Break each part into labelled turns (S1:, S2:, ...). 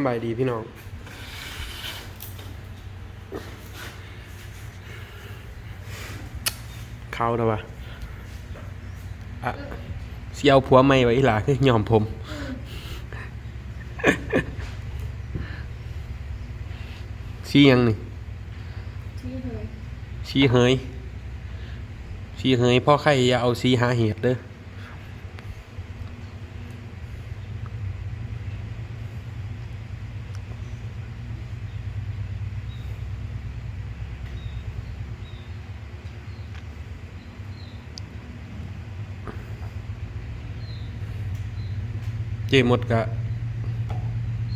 S1: ำบายดีพี่น้องเขาแล้ววะอะเสียวผัวไม่ไว้อีหล่ะคือยอมผม ชี้ยังนี่
S2: ที่เคย
S1: ชี้เฮยชี้เฮยพ่อใครอย่าเอาซีหาเหตุเด้อ เจมดกะ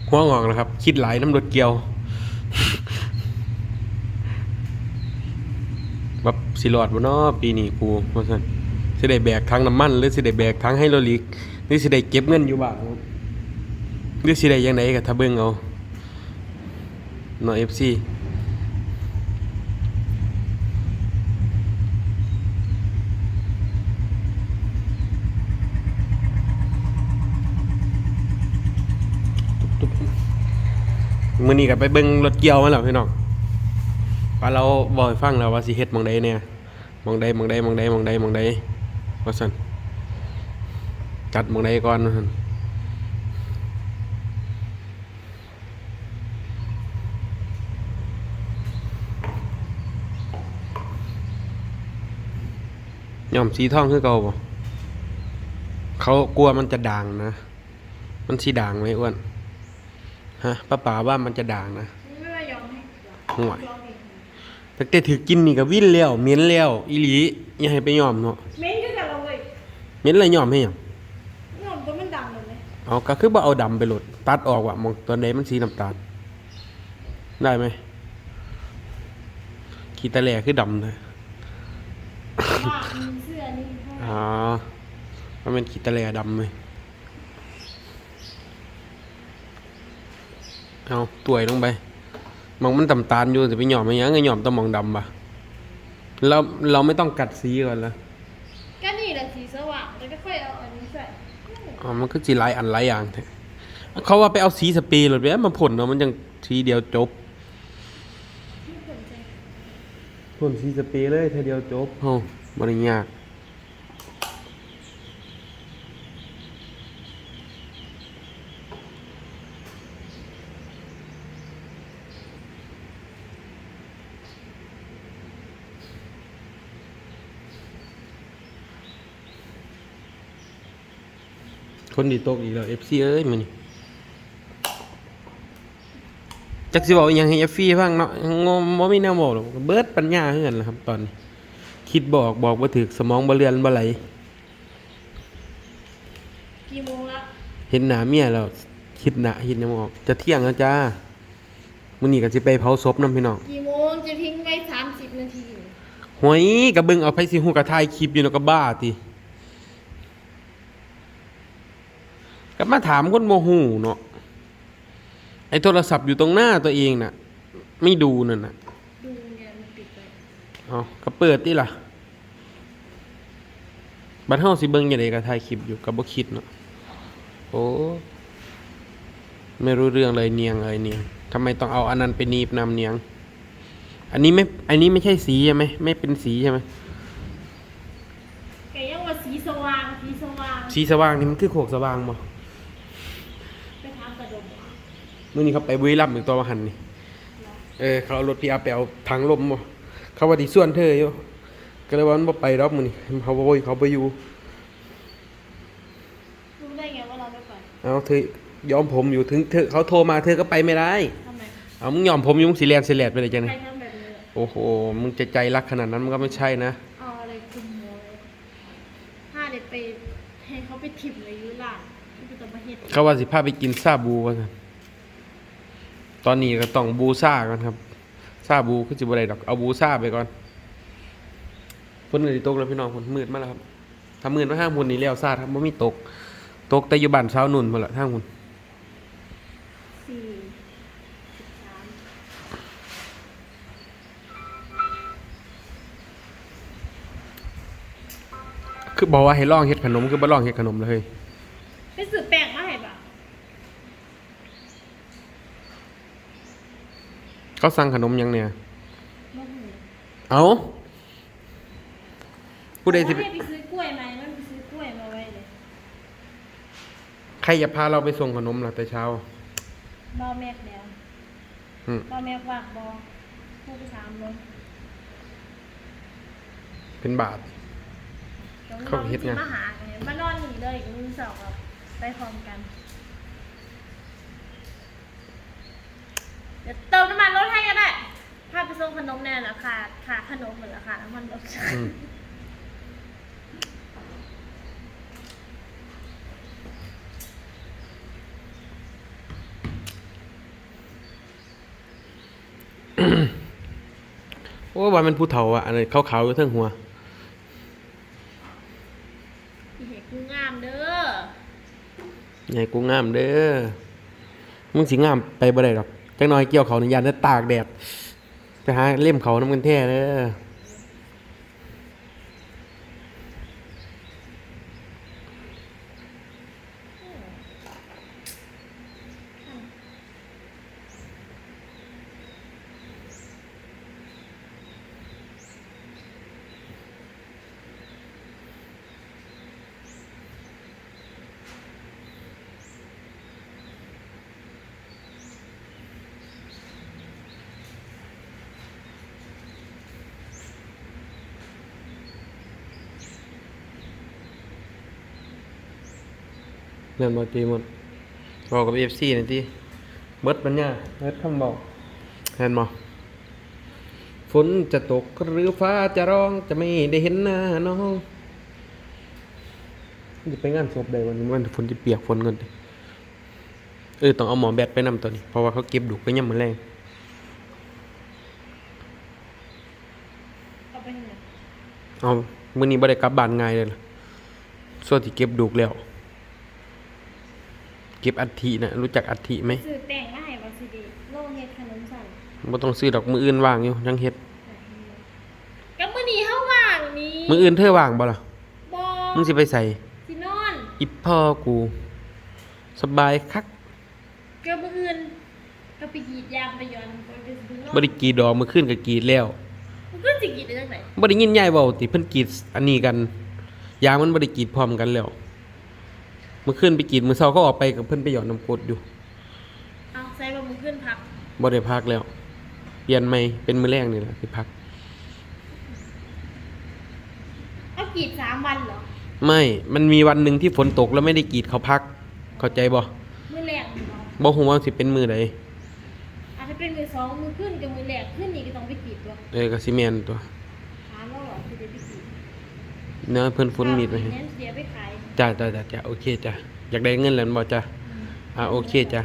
S1: หัวงอกนะครับ คิดหลายน้ำรถเกียวแบบสิรอดบ่เนาะปีนี้กูว่าซั่นสิได้แบกทั้งน้ำมันหรือสิได้แบกทั้งไฮโดรลิกหรือสิได้เก็บเงินอยู่บ้านหรือสิได้ยังไงก็ถ้าเบิงเอาเนาะ FC มื้อนี้ก็ไปเบิ่งรถเกี่ยวมาแล้วพี่น้องว่าเราบอกให้ฟังแล้วว่าสิเฮ็ดหมองใดเนี่ยหมองใดหมองใดหมองใดหมองใดหมองใดว่าซั่นจัดหมองใดก่อนว่าซั่นย่อมสีทองคือเก่าบ่เขากลัวมันจะด่างนะ มันสีด่างไหมอ้วน ฮะป้าป๋าว่ามันจะด่างนะ
S2: ไม่ว่ายอมให้
S1: ห่วย
S2: ยอมเอง
S1: แต่แต่ถือกินนี่ก็วิ่นแล้วเหม็นแล้วอีหลีอย่าให้ไปยอมเนาะ
S2: เม้นขึ้นกับเราเลย
S1: เหม็นอะไรยอมให้หยัง
S2: ยอมตัวมันดำเลยไหม
S1: เอาก็คือบ่เอาดำไปโหลดตัดออกว่ะมองตัวไหนมันสีน้ำตาล ได้ไหมขีตะแหล่คือดำนะ
S2: ว่ามีเสื้อนี่เท่าไหร่
S1: อ๋อมันเป็นขีตะแหล่ดำเลย เอาตัวยลงไปมองมันตำตาลอยู่จะไปหยอมมันยังไงหยอมต้องมองดำปะเราเราไม่ต้องกัดสีก่อนละ
S2: ก็นี่แหละสีสว่างแล้วก็ค่อยเอาอันนี้ใส่
S1: อ๋อมันก็สีหลายอันหลายอย่างแท้เขาว่าไปเอาสีสเปรย์หลดไปมาพ่นเนาะมันจังทีเดียวจบ
S2: ที่ผมใส่
S1: พ่นสีสเปรย์เลยทีเดียวจบเฮ้าบ่ได้ยาก นดีตกอีกแล้ว FC เอ้ยมื้อนี้จักสิบอกอีหยังให้ FC ฟังเนาะงมบ่มีแนวบอกหรอกเบิดปัญญาเฮือนล่ะครับ ตอนนี้คิดบอกบอกบ่ถึกสมองบ่เรือนบ่ไหล
S2: กี่โมงละ
S1: เห็นหน้าเมียแล้วคิดหน้าคิดหยังบ่ออกจะเที่ยงแล้วจ้ามื้อนี้ก็สิไปเผาศพนํพี่น้อง
S2: กี่โมงจะทิ้งไว้สามสิบนาที
S1: หวยก็เบิ่งเอาไปสิฮู้ก็ถ่ายคลิปอยู่เนาะก็บ้าติ ก็มาถามคนบ่ฮู้เนาะไอ้โทรศัพท์อยู่ตรงหน้าตัวเองน่ะ ไม่ดูนั่นน่ะ
S2: ดูเนี่ยมันปิดไป
S1: เอาก็เปิดติล่ะ บัดเฮาสิเบิ่งจังไดก็ถ่ายคลิปอยู่ก็บ่คิดเนาะโอ้ไม่รู้เรื่องเลยเนียงเลยเนียงทำไมต้องเอาอันนั้นไปหนีบนำเนียง อันนี้ไม่ อันนี้ไม่ใช่สีใช่ไหมไม่เป็นสีใช่ไหม
S2: แกยังว่าสีสว่างสีสว่าง
S1: สีสว่างนี่มันคือโขกสว่างบ่
S2: ไปทางกระดม
S1: มื้อนี้เขาไปบุรีรัมย์อีกตัวมาหันนี่เออเขาเอารถพี่อาไปเอาถังลมบ่เขาว่าสิส่วนเธออยู่ก็เลยว่ามันบ่ไปดอกมื้อนี้เขาบ่เขาบ่อยู่
S2: รู้ได้ไงว่าเราไม่ไป
S1: เอาเธอยอมผมอยู่ถึงเธอเขาโทรมาเธอก็ไปไม่ได้
S2: ทำไม
S1: เอามึงยอมผมอยุ่มึงสีแลนสีแลดไปเลยจัง
S2: ใค
S1: ไง
S2: รทำแบบนี้ล่ะ
S1: โอ้โหมึงจะใจรักขนาดนั้นมันก็ไม่ใช่นะ
S2: เอาอะไรคุมหัวเลยถ้าเด็กไปให้เขาไปถิ่มเลยยุล่าที่เป็นตัวประเทศ
S1: เขาว่าสิพาไปกินซาบูว่าซั่น ตอนนี้ก็ต้องบูซ่าก่อนครับซาบูคือจิบอะไรดอก เอาบูซ่าไปก่อนฝนเลยตกแล้วพี่น้องฝนมืดมาแล้วครับถ้ามืดมาห้างหุ่นนี่แล้วซาครับไม่มีตก ตกแต่อยู่บ้านเช้านุ่นมาละทางหุ่นคือบอกว่าให้ลองเฮ็ดขนมคือบ่ลองเฮ็ดขนมเลย
S2: ไปสืบแป้งมาให้ปะ
S1: เขาสั่งขนมหยังเนี่ย
S2: บ่หู
S1: เอาผู้ใดสิ
S2: ว่าให้ไปซื้อกล้วยไหมมันไปซื้อกล้วยมาไว้เลย
S1: ใครจะพาเราไปส่งขนมล่ะแต่เช้า
S2: บอแมกแล้ว
S1: อืม
S2: บอแมกวากบอพูดไปถามเลย
S1: เป็นบาท
S2: ดี๋ยว
S1: เขาเฮ็ดไง
S2: มาหากันเนี่ยมานอนหนีเลยกับมือสองครับไปพร้อมกัน เดี๋ยวเติมน้ำมันรถให้ก็ ได้พาไปส่งขนมแน่ละค่ะค่ะขนมเหมือนละค่ะน้ำมันรถ
S1: อืมโอ้ว่ามันผู้เฒ่าอะอันนี้ขาวๆอยู่เทั้งหัว
S2: อีเห็กกูงามเด้อ
S1: ใหญ่กูงามเด้อ มึงสิงามไปบ่ได้ดอก จังน้อยเกี่ยวเขาในยานได้ตากแดด ไปหาเล่มเขาน้ำกันแท้เด้อ เงินบ่ตีหมดบอกกับ FC หน่อยติเบิดปัญญาเบิดคำบอกเห็นบ่ฝนจะตกหรือฟ้าจะร้องจะไม่ได้เห็นหน้าน้องจะไปงานศพได้วันนี้มันฝนจะเปียกฝนเงินดิเออต้องเอาหมอแบตไปนำตัวนี้เพราะว่าเขาเก็บดุไปย่ำมือแรง
S2: เอาไปไหน
S1: เอามื้อนี้บ่ได้กลับบ้านง่ายเลยล่ะส่วนที่เก็บดุแล้ว เก็บอัฐินะรู้จักอัฐิไหม
S2: ซื้อแต่งมาให้วาซิดีโลเฮ็ดขนมสั่น
S1: บ่ต้องซื้อดอกมืออื่นว่างอยู่ยังเฮ็ด
S2: กับมื้อนี้เฮาว่างนี้
S1: มืออื่นเธอว่างบ่ล่ะ
S2: บ่
S1: มึงสิไปใส่
S2: สินอน
S1: อีพ่อกู สบายคัก
S2: กับมื้ออื่นก็ไปกรีดยางไปย้อนไปไปซื้อนอน
S1: บ่ได้กรีดดอกมื้อคืนก็กรีดแล้ว
S2: มันก็สิกรีดได้จังได๋
S1: บ่ได้ยินยายเว้าติเพิ่นกรีดอันนี้กันยางมันบ่ได้กรีดพร้อมกันแล้ว มื้อคืนไปกรีดมื้อเช้าก็ออกไปกับเพิ่นไปหยอดน้ำกรดอยู่
S2: เอาใส่บ่มื้อขึ้นพัก
S1: บ่ได้พักแล้วเปลี่ยนใหม่เป็นมื้อแรกนี่แหละสิพัก
S2: เอากรีดสามวันเหรอ
S1: ไม่ มันมีวันหนึ่งที่ฝนตกแล้วไม่ได้กรีดเขาพัก เข้าใจบ่
S2: มื้อแรกนี่บ่
S1: บ่ฮู้ว่าสิเป็นมื้อใด
S2: อาจจะเป็นมื้อสองมื้อขึ้นกับมื้อแรกขึ้นนี่ก็ต้องไปกรีดตัว
S1: เออก็สิแม่นตัว
S2: ถามแล้วเหรอสิได้ไปกรีด
S1: เนาะเพิ่นฝนมีดไว้ให้
S2: เน้นเสียไปขาย
S1: จ้าจ้าจ้าจ้าโอเคจ้าอยากได้เงินแล้วบ่จ้าอ่าโอเคจ้า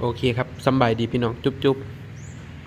S1: โอเคครับสบายดีพี่น้องจุ๊บจุ๊บ